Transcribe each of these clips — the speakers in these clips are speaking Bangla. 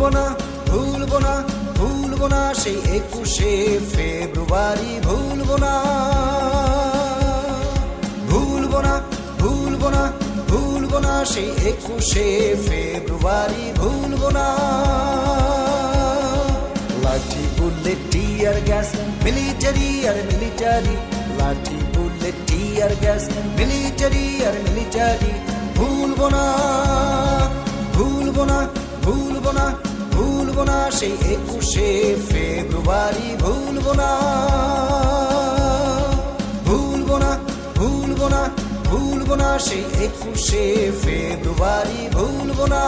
ভুলবো না ভুলবো না ভুলবো না, সেই একুশে ফেব্রুয়ারি ভুলবো না। ভুলবো না ভুলবো না ভুলবো না, সেই একুশে ফেব্রুয়ারি ভুলবো না। লাঠি, বুলেট, টিয়ার গ্যাস, মিলিটারি আর মিলিটারি। লাঠি, বুলেট, টিয়ার গ্যাস, মিলিটারি আর মিলিটারি। ভুলবো না ভুলবো না সেই একুশে ফেব্রুয়ারি, ভুলবো না। ভুলবো না ভুলবো না ভুলবো না, সেই একুশে ফেব্রুয়ারি, ভুলবো না।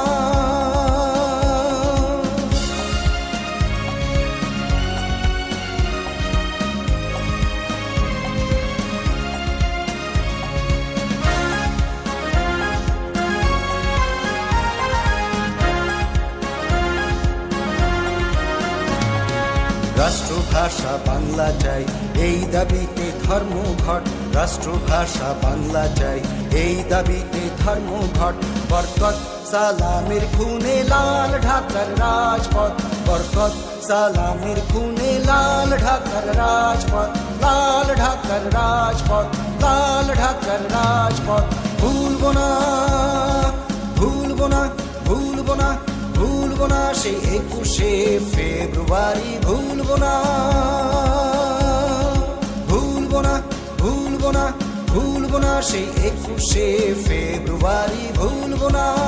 রাষ্ট্রভাষা বাংলা চাই। এই দাবিতে ধর্মঘট, রাষ্ট্রভাষা বাংলা চাই। এই দাবিতে ধর্মঘট, বরকত, সালামের খুনে লাল ঢাকার রাজপথ। বরকত, সালামের খুনে লাল ঢাকার রাজপথ। লাল ঢাকার রাজপথ, লাল ঢাকার রাজপথ। ভুলবো না ভুলবো না সেই একুশে ফেব্রুয়ারি ভুলবো না। ভুলবো না ভুলবো না ভুলবো না সেই একুশে ফেব্রুয়ারি ভুলবো না।